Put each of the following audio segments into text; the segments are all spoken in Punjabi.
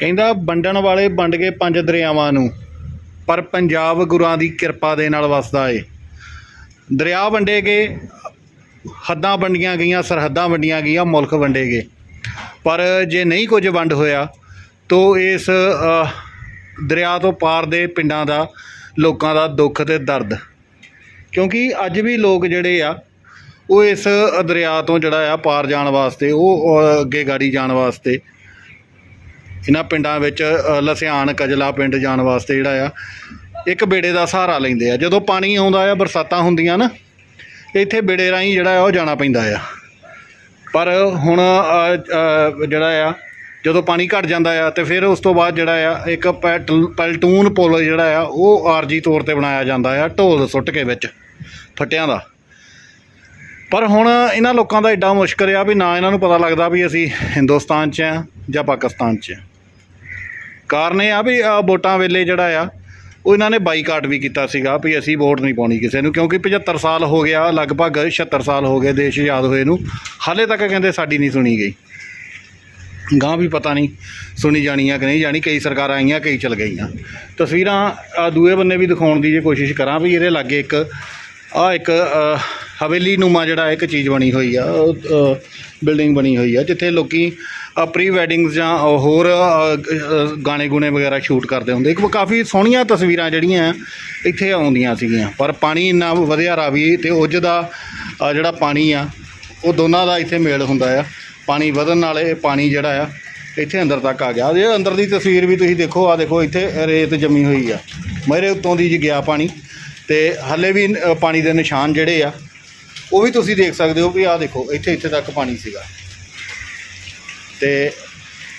ਕਹਿੰਦਾ ਵੰਡਣ ਵਾਲੇ ਵੰਡ ਗਏ ਪੰਜ ਦਰਿਆਵਾਂ ਨੂੰ, ਪਰ ਪੰਜਾਬ ਗੁਰਾਂ ਦੀ ਕਿਰਪਾ ਦੇ ਨਾਲ ਵਸਦਾ ਏ। ਦਰਿਆ ਵੰਡੇ ਗਏ, ਹੱਦਾਂ ਵੰਡੀਆਂ ਗਈਆਂ, ਸਰਹੱਦਾਂ ਵੰਡੀਆਂ ਗਈਆਂ, ਮੁਲਕ ਵੰਡੇ ਗਏ। ਪਰ ਜੇ ਨਹੀਂ ਕੁਝ ਵੰਡ ਹੋਇਆ, ਤੋ ਇਸ ਦਰਿਆ ਤੋਂ ਪਾਰ ਦੇ ਪਿੰਡਾਂ ਦਾ, ਲੋਕਾਂ ਦਾ ਦੁੱਖ ਤੇ ਦਰਦ। ਕਿਉਂਕਿ ਅੱਜ ਵੀ ਲੋਕ ਜਿਹੜੇ ਆ, ਉਹ ਇਸ ਦਰਿਆ ਤੋਂ ਜਿਹੜਾ ਆ ਪਾਰ ਜਾਣ ਵਾਸਤੇ ਉਹ ਅੱਗੇ ਗਾੜੀ ਜਾਣ ਵਾਸਤੇ ਇਹਨਾਂ ਪਿੰਡਾਂ ਵਿੱਚ ਲਸਿਆਣ ਕਜਲਾ ਪਿੰਡ ਜਾਣ ਵਾਸਤੇ ਜਿਹੜਾ ਆ, ਇੱਕ ਬੇੜੇ ਦਾ ਸਹਾਰਾ ਲੈਂਦੇ ਆ। ਜਦੋਂ ਪਾਣੀ ਆਉਂਦਾ ਆ, ਬਰਸਾਤਾਂ ਹੁੰਦੀਆਂ ਨਾ, ਇੱਥੇ ਬੇੜੇ ਰਾਹੀਂ ਜਿਹੜਾ ਆ, ਉਹ ਜਾਣਾ ਪੈਂਦਾ ਆ। ਪਰ ਹੁਣ ਜਿਹੜਾ ਆ, ਜਦੋਂ ਪਾਣੀ ਘਟ ਜਾਂਦਾ ਆ, ਤੇ ਫਿਰ ਉਸ ਤੋਂ ਬਾਅਦ ਜਿਹੜਾ ਆ, ਇੱਕ ਪੈਟਲ- ਪਲਟੂਨ ਪੁਲ ਜਿਹੜਾ ਆ, ਉਹ ਆਰਜੀ ਤੌਰ ਤੇ ਬਣਾਇਆ ਜਾਂਦਾ ਆ, ਢੋਲ ਸੁੱਟ ਕੇ ਵਿੱਚ, ਫੱਟਿਆਂ ਦਾ। ਪਰ ਹੁਣ ਇਹਨਾਂ ਲੋਕਾਂ ਦਾ ਐਡਾ ਮੁਸ਼ਕਲ ਆ ਵੀ ਨਾ ਇਹਨਾਂ ਨੂੰ ਪਤਾ ਲੱਗਦਾ ਵੀ ਅਸੀਂ ਹਿੰਦੁਸਤਾਨ 'ਚ ਆ ਜਾਂ ਪਾਕਿਸਤਾਨ 'ਚ ਆ। ਕਾਰਨ ਇਹ ਆ ਵੀ ਆਹ ਵੋਟਾਂ ਵੇਲੇ ਜਿਹੜਾ ਆ, ਉਹ ਇਹਨਾਂ ਨੇ ਬਾਈਕਾਟ ਵੀ ਕੀਤਾ ਸੀਗਾ ਵੀ ਅਸੀਂ ਵੋਟ ਨਹੀਂ ਪਾਉਣੀ ਕਿਸੇ ਨੂੰ, ਕਿਉਂਕਿ 75 ਸਾਲ ਹੋ ਗਿਆ, ਲਗਭਗ 76 ਸਾਲ ਹੋ ਗਏ ਦੇਸ਼ ਆਜ਼ਾਦ ਹੋਏ ਨੂੰ, ਹਾਲੇ ਤੱਕ ਕਹਿੰਦੇ ਸਾਡੀ ਨਹੀਂ ਸੁਣੀ ਗਈ। ਗਾਂ ਵੀ ਪਤਾ ਨਹੀਂ ਸੁਣੀ ਜਾਣੀ ਆ ਕਿ ਨਹੀਂ ਜਾਣੀ, ਕਈ ਸਰਕਾਰਾਂ ਆਈਆਂ, ਕਈ ਚਲ ਗਈਆਂ। ਤਸਵੀਰਾਂ ਦੂਏ ਬੰਨੇ ਵੀ ਦਿਖਾਉਣ ਦੀ ਜੇ ਕੋਸ਼ਿਸ਼ ਕਰਾਂ ਵੀ ਇਹਦੇ ਲਾਗੇ ਇੱਕ ਆ ਇੱਕ ਹਵੇਲੀ ਨੂਮਾ ਜਿਹੜਾ ਇੱਕ ਚੀਜ਼ ਬਣੀ ਹੋਈ ਆ ਬਿਲਡਿੰਗ ਬਣੀ ਹੋਈ ਆ ਜਿੱਥੇ ਲੋਕੀ ਪ੍ਰੀ ਵੈਡਿੰਗਸ ਜਾਂ ਹੋਰ ਗਾਣੇ ਗੁਣੇ ਵਗੈਰਾ ਸ਼ੂਟ ਕਰਦੇ ਹੁੰਦੇ। ਇੱਕ ਕਾਫੀ ਸੋਹਣੀਆਂ ਤਸਵੀਰਾਂ ਜਿਹੜੀਆਂ ਆ, ਇੱਥੇ ਆਉਂਦੀਆਂ ਸੀਗੀਆਂ ਪਰ ਪਾਣੀ ਇੰਨਾ ਵਧਿਆ ਰਾਵੀ ਤੇ ਉੱਜ ਦਾ ਜਿਹੜਾ ਪਾਣੀ ਆ ਉਹ ਦੋਨਾਂ ਦਾ ਇੱਥੇ ਮੇਲ ਹੁੰਦਾ ਆ। ਪਾਣੀ ਵਧਣ ਨਾਲ ਇਹ ਪਾਣੀ ਜਿਹੜਾ ਆ ਇੱਥੇ ਅੰਦਰ ਤੱਕ ਆ ਗਿਆ। ਇਹ ਅੰਦਰ ਦੀ ਤਸਵੀਰ ਵੀ ਤੁਸੀਂ ਦੇਖੋ ਆ ਦੇਖੋ ਇੱਥੇ ਰੇਤ ਜਮੀ ਹੋਈ ਆ। ਮੇਰੇ ਉੱਤੋਂ ਦੀ ਜੀ ਗਿਆ ਪਾਣੀ ਤੇ ਹੱਲੇ ਵੀ ਪਾਣੀ ਦੇ ਨਿਸ਼ਾਨ ਜਿਹੜੇ ਆ ਉਹ ਵੀ ਤੁਸੀਂ ਦੇਖ ਸਕਦੇ ਹੋ ਵੀ ਆਹ ਦੇਖੋ, ਇੱਥੇ ਇੱਥੇ ਤੱਕ ਪਾਣੀ ਸੀਗਾ। ਤੇ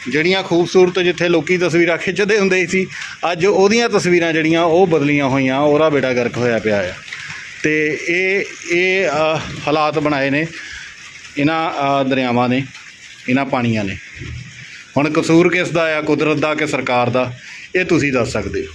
ਜਿਹੜੀਆਂ ਖੂਬਸੂਰਤ ਜਿੱਥੇ ਲੋਕੀ ਤਸਵੀਰਾਂ ਖਿੱਚਦੇ ਹੁੰਦੇ ਸੀ, ਅੱਜ ਉਹਦੀਆਂ ਤਸਵੀਰਾਂ ਜਿਹੜੀਆਂ, ਉਹ ਬਦਲੀਆਂ ਹੋਈਆਂ, ਉਹਦਾ ਬੇੜਾ ਗਰਕ ਹੋਇਆ ਪਿਆ ਆ। ਤੇ ਇਹ ਇਹ ਹਾਲਾਤ ਬਣਾਏ ਨੇ, ਇਹਨਾਂ ਦਰਿਆਵਾਂ ਨੇ, ਇਹਨਾਂ ਪਾਣੀਆਂ ਨੇ। ਹੁਣ ਕਸੂਰ ਕਿਸ ਦਾ ਆ, ਕੁਦਰਤ ਦਾ ਕਿ ਸਰਕਾਰ ਦਾ, ਇਹ ਤੁਸੀਂ ਦੱਸ ਸਕਦੇ ਹੋ।